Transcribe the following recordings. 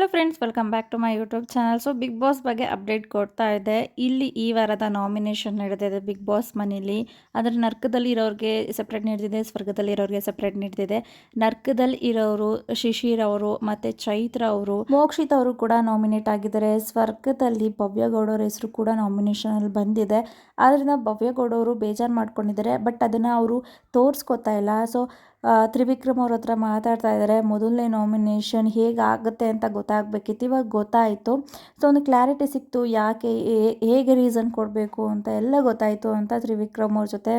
Hello friends welcome back to my YouTube channel so Bigg Boss ಬಗ್ಗೆ update ಕೊಡ್ತಾ ಇದೆ. ಇಲ್ಲಿ ಈ ವಾರದ ನಾಮಿನೇಷನ್ ನಡೆದಿದೆ ಬಿಗ್ ಬಾಸ್ ಮನೇಲಿ ಅದರ ನರ್ಕದಲ್ಲಿ ಇರೋರಿಗೆ ಸಪ್ರೇಟ್ ನೀಡ್ತಿದೆ ಸ್ವರ್ಗದಲ್ಲಿ ಇರೋರಿಗೆ ಸಪ್ರೇಟ್ ನೀಡ್ತಿದೆ ನರ್ಕದಲ್ಲಿ ಇರೋರು ಶಿಶಿರ್ ಅವರು ಮತ್ತು ಚೈತ್ರ ಅವರು, ಮೋಕ್ಷಿತ್ ಅವರು ಕೂಡ ನಾಮಿನೇಟ್ ಆಗಿದ್ದಾರೆ. ಸ್ವರ್ಗದಲ್ಲಿ ಭವ್ಯಗೌಡರ ಹೆಸರು ಕೂಡ ನಾಮಿನೇಷನಲ್ಲಿ ಬಂದಿದೆ. ಆದ್ದರಿಂದ ಭವ್ಯಗೌಡವರು ಬೇಜಾರು ಮಾಡ್ಕೊಂಡಿದ್ದಾರೆ ಬಟ್ ಅದನ್ನು ಅವರು ತೋರಿಸ್ಕೊತಾ ಇಲ್ಲ. ಸೊ ತ್ರಿವಿಕ್ರಮ್ ಅವ್ರ ಹತ್ರ ಮಾತಾಡ್ತಾ ಇದ್ದಾರೆ ಮೊದಲನೇ ನಾಮಿನೇಷನ್ ಹೇಗಾಗುತ್ತೆ ಅಂತ ಗೊತ್ತಾಗಬೇಕಿತ್ತು, ಇವಾಗ ಗೊತ್ತಾಯಿತು. ಸೊ ಒಂದು ಕ್ಲಾರಿಟಿ ಸಿಕ್ತು, ಯಾಕೆ ಹೇಗೆ ರೀಸನ್ ಕೊಡಬೇಕು ಅಂತ ಎಲ್ಲ ಗೊತ್ತಾಯಿತು ಅಂತ ತ್ರಿವಿಕ್ರಮ್ ಅವ್ರ ಜೊತೆ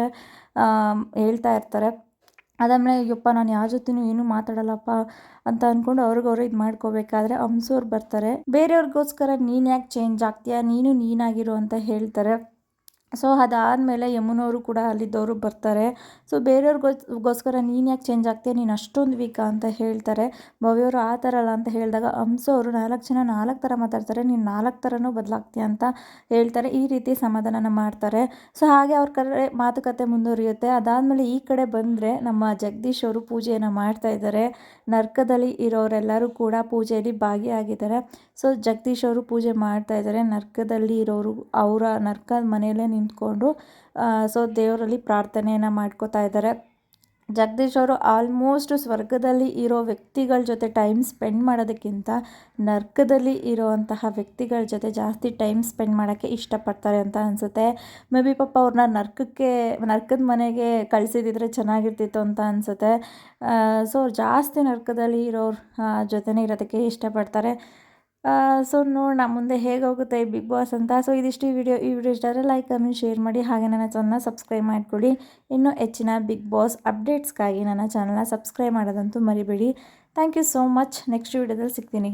ಹೇಳ್ತಾ ಇರ್ತಾರೆ. ಅದಾದಮೇಲೆ ಅಯ್ಯಪ್ಪ ನಾನು ಯಾವ ಜೊತೆನೂ ಏನೂ ಮಾತಾಡಲ್ಲಪ್ಪ ಅಂತ ಅಂದ್ಕೊಂಡು ಅವ್ರಿಗವ್ರು ಇದು ಮಾಡ್ಕೋಬೇಕಾದ್ರೆ ಅಂಸೋರು ಬರ್ತಾರೆ. ಬೇರೆಯವ್ರಿಗೋಸ್ಕರ ನೀನು ಯಾಕೆ ಚೇಂಜ್ ಆಗ್ತೀಯಾ? ನೀನು ನೀನಾಗಿರು ಅಂತ ಹೇಳ್ತಾರೆ. ಸೊ ಅದಾದಮೇಲೆ ಯಮುನವರು ಕೂಡ ಅಲ್ಲಿದ್ದವರು ಬರ್ತಾರೆ. ಸೊ ಬೇರೆಯವ್ರಿಗೋಸ್ಕರ ನೀನು ಯಾಕೆ ಚೇಂಜ್ ಆಗ್ತೀಯ? ನೀನು ಅಷ್ಟೊಂದು ವೀಕಾ ಅಂತ ಹೇಳ್ತಾರೆ. ಭವ್ಯವರು ಆ ಥರ ಅಲ್ಲ ಅಂತ ಹೇಳಿದಾಗ ಹಂಸೋರು ನಾಲ್ಕು ಜನ ನಾಲ್ಕು ಥರ ಮಾತಾಡ್ತಾರೆ. ನೀನು ನಾಲ್ಕು ಥರನೂ ಬದಲಾಗ್ತೀಯ ಅಂತ ಹೇಳ್ತಾರೆ. ಈ ರೀತಿ ಸಮಾಧಾನನ ಮಾಡ್ತಾರೆ. ಸೊ ಹಾಗೆ ಅವ್ರ ಕಡೆ ಮಾತುಕತೆ ಮುಂದುವರಿಯುತ್ತೆ. ಅದಾದಮೇಲೆ ಈ ಕಡೆ ಬಂದರೆ ನಮ್ಮ ಜಗದೀಶ್ ಅವರು ಪೂಜೆಯನ್ನು ಮಾಡ್ತಾ ಇದ್ದಾರೆ. ನರ್ಕದಲ್ಲಿ ಇರೋರೆಲ್ಲರೂ ಕೂಡ ಪೂಜೆಯಲ್ಲಿ ಭಾಗಿಯಾಗಿದ್ದಾರೆ. ಸೊ ಜಗದೀಶ್ ಅವರು ಪೂಜೆ ಮಾಡ್ತಾ ಇದ್ದಾರೆ. ನರ್ಕದಲ್ಲಿ ಇರೋರು, ಅವರ ನರ್ಕದ ಮನೆಯಲ್ಲೇ ನಿಂತ್ಕೊಂಡು ಸೊ ದೇವರಲ್ಲಿ ಪ್ರಾರ್ಥನೆಯನ್ನು ಮಾಡ್ಕೋತಾ ಇದ್ದಾರೆ. ಜಗದೀಶ್ ಅವರು ಆಲ್ಮೋಸ್ಟ್ ಸ್ವರ್ಗದಲ್ಲಿ ಇರೋ ವ್ಯಕ್ತಿಗಳ ಜೊತೆ ಟೈಮ್ ಸ್ಪೆಂಡ್ ಮಾಡೋದಕ್ಕಿಂತ ನರ್ಕದಲ್ಲಿ ಇರೋವಂತಹ ವ್ಯಕ್ತಿಗಳ ಜೊತೆ ಜಾಸ್ತಿ ಟೈಮ್ ಸ್ಪೆಂಡ್ ಮಾಡೋಕ್ಕೆ ಇಷ್ಟಪಡ್ತಾರೆ ಅಂತ ಅನಿಸುತ್ತೆ. ಮೇ ಬಿ ಪಾಪ ಅವ್ರನ್ನ ನರ್ಕಕ್ಕೆ, ನರ್ಕದ ಮನೆಗೆ ಕಳಿಸಿದಿದ್ರೆ ಚೆನ್ನಾಗಿರ್ತಿತ್ತು ಅಂತ ಅನಿಸುತ್ತೆ. ಸೊ ಜಾಸ್ತಿ ನರ್ಕದಲ್ಲಿ ಇರೋರ ಜೊತೆನೇ ಇರೋದಕ್ಕೆ ಇಷ್ಟಪಡ್ತಾರೆ. ಸೊ ನೋಡೋಣ ಮುಂದೆ ಹೇಗೆ ಹೋಗುತ್ತೆ ಈ ಬಿಗ್ ಬಾಸ್ ಅಂತ. ಸೊ ಇದಿಷ್ಟು ಈ ವಿಡಿಯೋ ಈ ವಿಡಿಯೋ ಇಷ್ಟಾದರೆ ಲೈಕ್ ಕಮೆಂಟ್ ಶೇರ್ ಮಾಡಿ. ಹಾಗೆ ನನ್ನ ಚಾನಲ್ನ ಸಬ್ಸ್ಕ್ರೈಬ್ ಮಾಡ್ಕೊಳ್ಳಿ. ಇನ್ನೂ ಹೆಚ್ಚಿನ ಬಿಗ್ ಬಾಸ್ ಅಪ್ಡೇಟ್ಸ್ಗಾಗಿ ನನ್ನ ಚಾನಲ್ನ ಸಬ್ಸ್ಕ್ರೈಬ್ ಮಾಡೋದಂತೂ ಮರಿಬೇಡಿ. Thank you so much next ವಿಡಿಯೋದಲ್ಲಿ ಸಿಗ್ತೀನಿ.